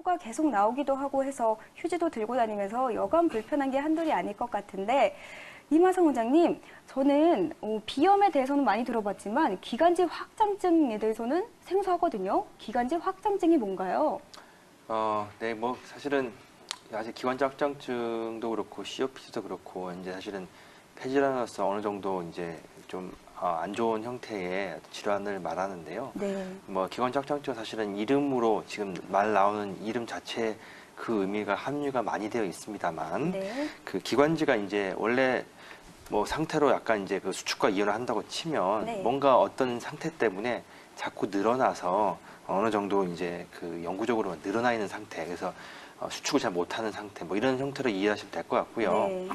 토가 계속 나오기도 하고 해서 휴지도 들고 다니면서 여간 불편한 게 한둘이 아닐 것 같은데 이마성 원장님, 저는 어, 비염에 대해서는 많이 들어봤지만 기관지 확장증에 대해서는 생소하거든요. 기관지 확장증이 뭔가요? 어, 네, 뭐 사실은 아직 기관지 확장증도 그렇고 COPD도 그렇고 이제 사실은 폐질환으로서 어느 정도 이제 좀 어, 안 좋은 형태의 질환을 말하는데요. 네. 뭐 기관지 확장증 사실은 이름으로 지금 말 나오는 이름 자체 그 의미가 함유가 많이 되어 있습니다만 네. 그 기관지가 이제 원래 뭐 상태로 약간 이제 그 수축과 이완을 한다고 치면 네. 뭔가 어떤 상태 때문에 자꾸 늘어나서 어느 정도 이제 그 영구적으로 늘어나 있는 상태 그래서 어, 수축을 잘 못하는 상태 뭐 이런 형태로 이해하시면 될 것 같고요. 네.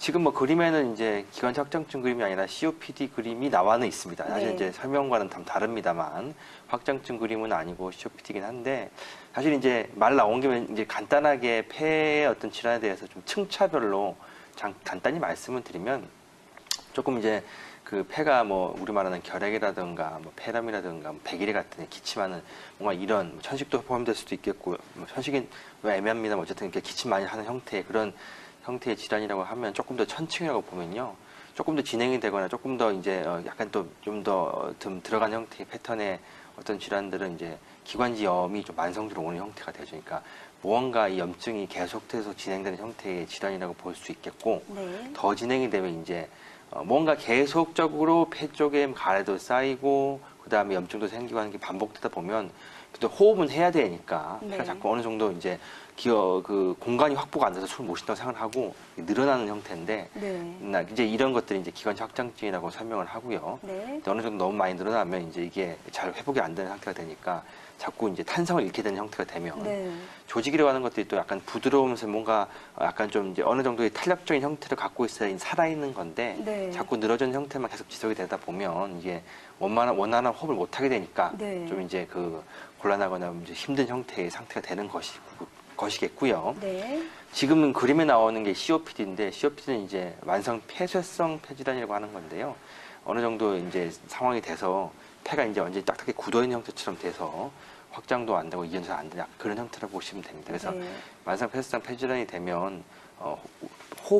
지금 뭐 그림에는 이제 기관지 확장증 그림이 아니라 COPD 그림이 나와는 있습니다. 사실 네. 이제 설명과는 좀 다릅니다만 확장증 그림은 아니고 COPD긴 한데 사실 이제 말 나온 김에 이제 간단하게 폐의 어떤 질환에 대해서 좀 층차별로 장- 간단히 말씀을 드리면 조금 이제 그 폐가 뭐 우리 말하는 결핵이라든가 뭐 폐렴이라든가 뭐 백일해 같은 기침하는 뭔가 이런 뭐 천식도 포함될 수도 있겠고 뭐 천식은 왜 애매합니다. 뭐 어쨌든 이렇게 기침 많이 하는 형태의 그런 형태의 질환이라고 하면 조금 더 천층이라고 보면요. 조금 더 진행이 되거나 조금 더 이제 어 약간 또 좀더 들어간 형태의 패턴의 어떤 질환들은 이제 기관지염이 좀 만성적으로 오는 형태가 되죠. 그러니까 무언가 이 염증이 계속돼서 진행되는 형태의 질환이라고 볼 수 있겠고 네. 더 진행이 되면 이제 어, 뭔가 계속적으로 폐 쪽에 가래도 쌓이고 그다음에 염증도 생기고 하는 게 반복되다 보면 또 호흡은 해야 되니까 네. 폐가 자꾸 어느 정도 이제 기어 그 공간이 확보가 안 돼서 숨을 못 쉰다고 생각을 하고 늘어나는 형태인데 네. 나 이제 이런 것들이 이제 기관지 확장증이라고 설명을 하고요. 네. 어느 정도 너무 많이 늘어나면 이제 이게 잘 회복이 안 되는 상태가 되니까 자꾸 이제 탄성을 잃게 되는 형태가 되면 네. 조직이라고 하는 것들이 또 약간 부드러우면서 뭔가 약간 좀 이제 어느 정도의 탄력적인 형태를 갖고 있어야 살아있는 건데 네. 자꾸 늘어진 형태만 계속 지속이 되다 보면 이게 원만한 원활한 호흡을 못 하게 되니까 네. 좀 이제 그 곤란하거나 이제 힘든 형태의 상태가 되는 것이 것이겠고요. 네. 지금은 그림에 나오는 게 COPD인데 COPD는 이제 만성 폐쇄성 폐질환이라고 하는 건데요. 어느 정도 이제 상황이 돼서 폐가 이제 완전히 딱딱하게 굳어 있는 형태처럼 돼서 확장도 안 되고 이완도 안 되는 그런 형태라고 보시면 됩니다. 그래서 네. 만성 폐쇄성 폐질환이 되면 어, 호-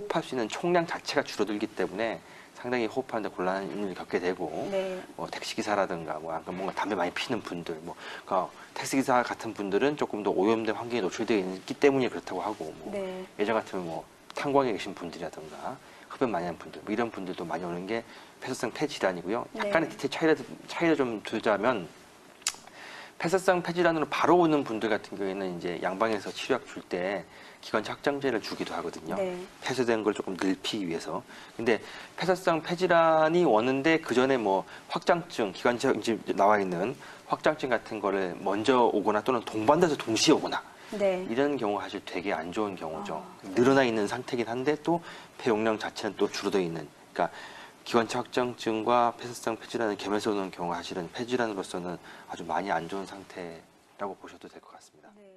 호흡할 수 있는 총량 자체가 줄어들기 때문에 상당히 호흡하는데 곤란을 겪게 되고 네. 뭐 택시 기사라든가 뭐 약간 뭔가 담배 많이 피는 분들 뭐 그러니까 택시 기사 같은 분들은 조금 더 오염된 환경에 노출되어 있기 때문에 그렇다고 하고 뭐 네. 예전 같으면 뭐 탄광에 계신 분들이라든가 흡연 많이 하는 분들 뭐 이런 분들도 많이 오는 게 폐쇄성 폐 질환이고요. 약간의 네. 디테일 차이를 차이를 좀 두자면 폐쇄성 폐질환으로 바로 오는 분들 같은 경우에는 이제 양방에서 치료약 줄 때 기관지 확장제를 주기도 하거든요. 네. 폐쇄된 걸 조금 늘피기 위해서. 근데 폐쇄성 폐질환이 오는데 그 전에 뭐 확장증, 기관지 나와 있는 확장증 같은 거를 먼저 오거나 또는 동반돼서 동시에 오거나 네. 이런 경우가 사실 되게 안 좋은 경우죠. 아, 네. 늘어나 있는 상태긴 한데 또 폐 용량 자체는 또 줄어들어 있는. 그러니까 기관지 확장증과 폐쇄성 폐질환을 겸해서 오는 경우가 사실은 폐질환으로서는 아주 많이 안 좋은 상태라고 보셔도 될 것 같습니다. 네.